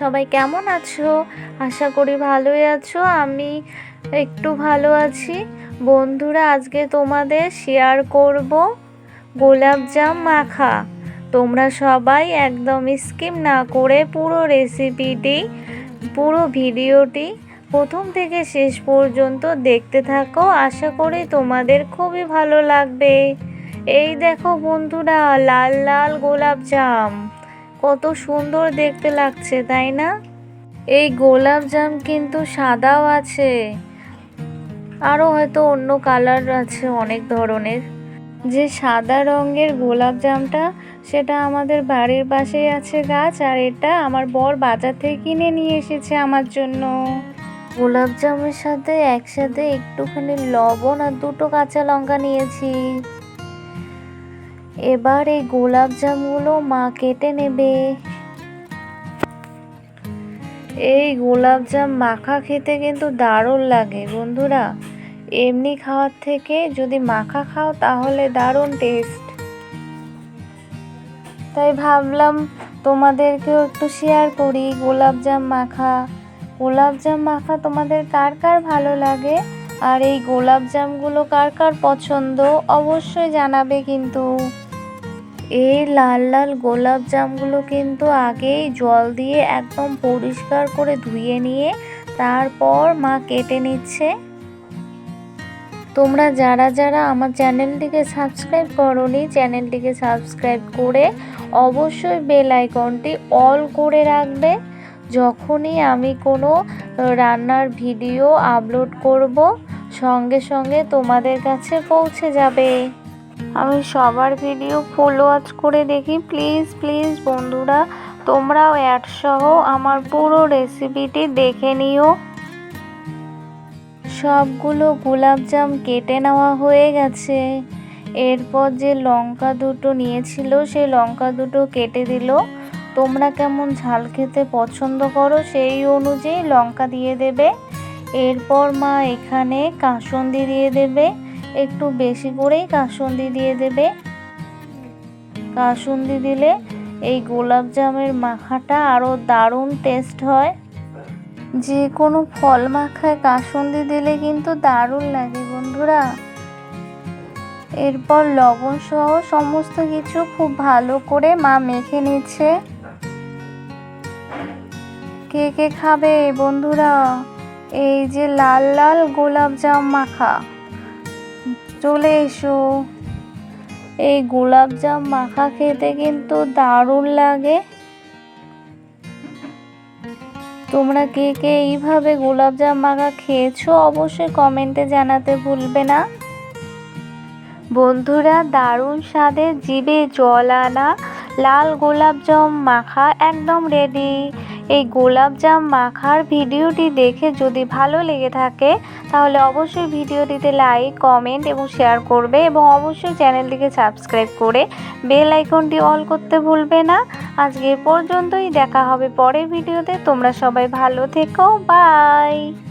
সবাই কেমন আছো? আশা করি ভালোই আছো। আমি একটু ভালো আছি। বন্ধুরা, আজকে তোমাদের শেয়ার করব গোলাপজাম মাখা। তোমরা সবাই একদম স্কিপ না করে পুরো রেসিপিটি পুরো ভিডিওটি প্রথম থেকে শেষ পর্যন্ত দেখতে থাকো। আশা করি তোমাদের খুবই ভালো লাগবে। এই দেখো বন্ধুরা, লাল লাল গোলাপজাম কত সুন্দর দেখতে লাগছে, তাই না? এই গোলাপজাম কিন্তু সাদাও আছে। আরও হয়তো অন্য কালার আছে অনেক ধরনের। যে সাদা রঙের গোলাপজামটা সেটা আমাদের বাড়ির পাশেই আছে গাছ, আর এটা আমার বর বাজার থেকে কিনে নিয়ে এসেছে আমার জন্য। গোলাপজামের সাথে একসাথে একটুখানি লবণ আর দুটো কাঁচা লঙ্কা নিয়েছি। এবার এই গোলাপ জামগুলো মা কেটে নেবে। এই গোলাপ জাম মাখা খেতে কিন্তু দারুণ লাগে বন্ধুরা। এমনি খাওয়ার থেকে যদি মাখা খাও তাহলে দারুণ টেস্ট তাই ভাবলাম তোমাদেরকেও একটু শেয়ার করি গোলাপ জাম মাখা। গোলাপ জাম মাখা তোমাদের কার কার ভালো লাগে? আর এই গোলাপ জামগুলো কার কার পছন্দ? অবশ্যই জানাবে কিন্তু। এই লাল লাল গোলাপ জামগুলো কিন্তু আগেই জল দিয়ে একদম পরিষ্কার করে ধুয়ে নিয়ে তারপর মা কেটে নিচ্ছে। তোমরা যারা যারা আমার চ্যানেলটিকে সাবস্ক্রাইব করনি, চ্যানেলটিকে সাবস্ক্রাইব করে অবশ্যই বেল আইকনটি অল করে রাখবে। যখনই আমি কোনো রান্নার ভিডিও আপলোড করব, সঙ্গে সঙ্গে তোমাদের কাছে পৌঁছে যাবে। আমি সবার ভিডিও ফুল ওয়াচ করে দেখি। প্লিজ প্লিজ বন্ধুরা, তোমরাও অ্যাড সহ আমার পুরো রেসিপিটি দেখে নিও। সবগুলো গোলাপজাম কেটে নেওয়া হয়ে গেছে। এরপর যে লঙ্কা দুটো নিয়েছিল, সেই লঙ্কা দুটো কেটে দিল। তোমরা কেমন ঝাল খেতে পছন্দ করো সেই অনুযায়ী লঙ্কা দিয়ে দেবে। এরপর মা এখানে কাসন্দি দিয়ে দেবে। একটু বেশি করেই কাসন্দি দিয়ে দেবে। কাসন্দি দিলে এই গোলাপ জামের মাখাটা আরও দারুণ টেস্ট হয়। যে কোনো ফল মাখায় কাসন্দি দিলে কিন্তু দারুণ লাগে বন্ধুরা। এরপর লবণ সহ সমস্ত কিছু খুব ভালো করে মা মেখে নিচ্ছে। কে কে খাবে বন্ধুরা? এই যে লাল লাল গোলাপ জাম মাখা। চলে এসো। এই গোলাপ জাম মাখা খেতে কিন্তু দারুণ লাগে। তোমরা কে কে এইভাবে গোলাপ জাম মাখা খেয়েছো অবশ্যই কমেন্টে জানাতে ভুলবে না। বন্ধুরা, দারুণ স্বাদে জিভে জল আনা, লাল গোলাপ জাম মাখা একদম রেডি এই গোলাপ জাম মাখার ভিডিওটি দেখে যদি ভালো লেগে থাকে, তাহলে অবশ্যই ভিডিওটিতে লাইক কমেন্ট এবং শেয়ার করবে এবং অবশ্যই চ্যানেলটিকে সাবস্ক্রাইব করে বেল আইকনটি অল করতে ভুলবে না। আজকে পর্যন্তই, দেখা হবে পরের ভিডিওতে। তোমরা সবাই ভালো থেকো বাই